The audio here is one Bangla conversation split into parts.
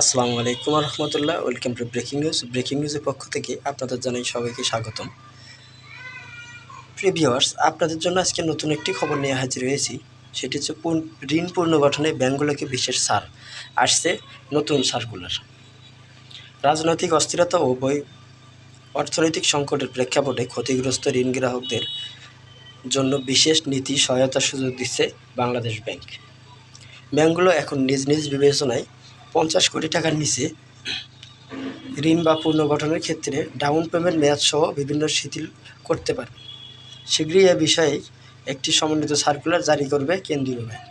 আসসালামু আলাইকুম রহমতুল্লাহ welcome to breaking news. Breaking নিউজের পক্ষ থেকে আপনাদের জানাই সবাইকে স্বাগতম। প্রিভিউয়ার্স আপনাদের জন্য আজকে নতুন একটি খবর নিয়ে হাজির হয়েছি। সেটি হচ্ছে ঋণ পুনর্গঠনে ব্যাংকগুলোকে বিশেষ সার। আসছে নতুন সার্কুলার। রাজনৈতিক অস্থিরতা ও বই অর্থনৈতিক সংকটের প্রেক্ষাপটে ক্ষতিগ্রস্ত ঋণ গ্রাহকদের জন্য বিশেষ নীতি সহায়তা সুযোগ দিচ্ছে বাংলাদেশ ব্যাংক। ব্যাংকগুলো এখন নিজ নিজ বিবেচনায় পঞ্চাশ কোটি টাকার নিচে ঋণ বা পুনর্গঠনের ক্ষেত্রে ডাউন পেমেন্ট মেয়াদ সহ বিভিন্ন শিথিল করতে পারবে। শীঘ্রই এ বিষয়ে একটি সমন্বিত সার্কুলার জারি করবে কেন্দ্রীয় ব্যাংক।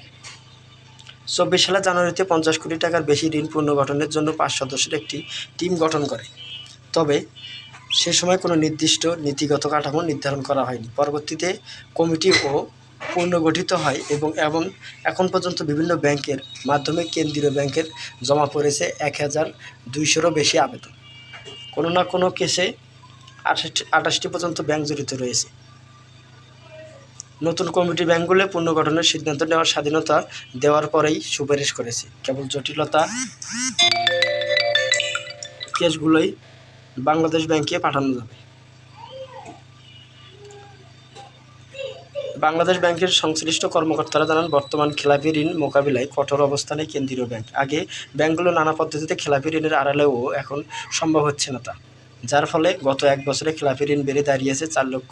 চব্বিশ সালে জানুয়ারিতে পঞ্চাশ কোটি টাকার বেশি ঋণ পুনর্গঠনের জন্য পাঁচ সদস্যের একটি টিম গঠন করে। তবে সে সময় কোনো নির্দিষ্ট নীতিগত কাঠামো নির্ধারণ করা হয়নি। পরবর্তীতে কমিটি ও পুনর্গঠিত হয় এবং এবং এখন পর্যন্ত বিভিন্ন ব্যাংকের মাধ্যমে কেন্দ্রীয় ব্যাংকের জমা পড়েছে এক হাজার দুইশোরও বেশি আবেদন। কোনো না কোনো কেসে আঠাশটি আঠাশটি পর্যন্ত ব্যাংক জড়িত রয়েছে। নতুন কমিটি ব্যাংকগুলো পুনর্গঠনের সিদ্ধান্ত নেওয়ার স্বাধীনতা দেওয়ার পরেই সুপারিশ করেছে। কেবল জটিলতা কেসগুলোই বাংলাদেশ ব্যাংকে পাঠানো যাবে। বাংলাদেশ ব্যাংকের সংশ্লিষ্ট কর্মকর্তারা জানান, বর্তমান খেলাপি ঋণ মোকাবিলায় কঠোর অবস্থানে কেন্দ্রীয় ব্যাংক। আগে ব্যাংকগুলো নানা পদ্ধতিতে খেলাপি ঋণের আড়ালেও এখন সম্ভব হচ্ছে না তা। যার ফলে গত এক বছরে খেলাপি ঋণ বেড়ে দাঁড়িয়েছে চার লক্ষ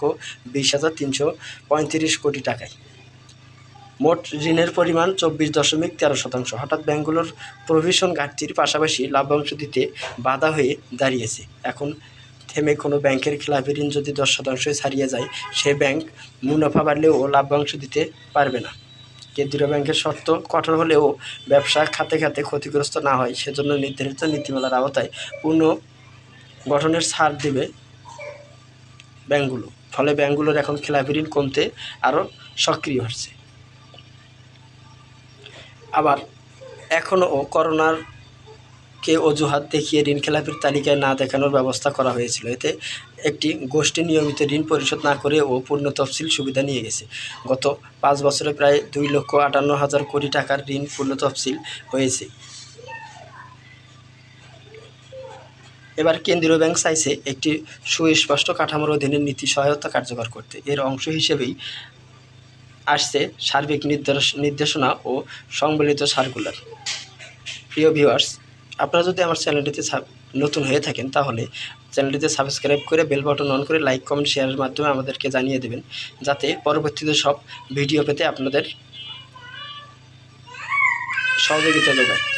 বিশ হাজার তিনশো পঁয়ত্রিশ কোটি টাকায়। মোট ঋণের পরিমাণ চব্বিশ দশমিক তেরো শতাংশ। হঠাৎ ব্যাংকগুলোর প্রভিশন ঘাটতির পাশাপাশি লাভ্যাংশ দিতে বাধা হয়ে দাঁড়িয়েছে। এখন থেমে কোনো ব্যাংকের খেলাপি ঋণ যদি দশ শতাংশ ছাড়িয়ে যায়, সে ব্যাংক মুনাফা বাড়লেও লাভ্যাংশ দিতে পারবে না। কেন্দ্রীয় ব্যাংকের শর্ত কঠোর হলেও ব্যবসা খাতে খাতে ক্ষতিগ্রস্ত না হয়, সেজন্য নির্ধারিত নীতিমালার আওতায় পূর্ণ গঠনের ছাড় দেবে ব্যাংকগুলো। ফলে ব্যাংকগুলোর এখন খেলাপি ঋণ কমতে আরও সক্রিয় হচ্ছে। আবার এখনও করোনার কে অজুহাত দেখিয়ে ঋণ খেলাপির তালিকায় না দেখানোর ব্যবস্থা করা হয়েছিল। এতে একটি গোষ্ঠী নিয়মিত ঋণ পরিশোধ না করে ও পূর্ণ তফসিল সুবিধা নিয়ে গেছে। গত পাঁচ বছরে প্রায় দুই লক্ষ আটান্ন হাজার কোটি টাকার ঋণ পূর্ণ তফসিল হয়েছে। এবার কেন্দ্রীয় ব্যাংক চাইছে একটি সুস্পষ্ট কাঠামোর অধীনে নীতি সহায়তা কার্যকর করতে। এর অংশ হিসেবেই আসছে সার্বিক নির্দেশ, নির্দেশনা ও সংবলিত সার্কুলার। প্রিয় ভিউয়ার্স আপনারা যদি আমার চ্যানেলটিতে নতুন হয়ে থাকেন, তাহলে চ্যানেলটিতে সাবস্ক্রাইব করে বেল বাটন অন করে লাইক, কমেন্ট, শেয়ারের মাধ্যমে আমাদেরকে জানিয়ে দেবেন, যাতে পরবর্তীতে সব ভিডিও পেতে আপনাদের সহযোগিতা যোগায়।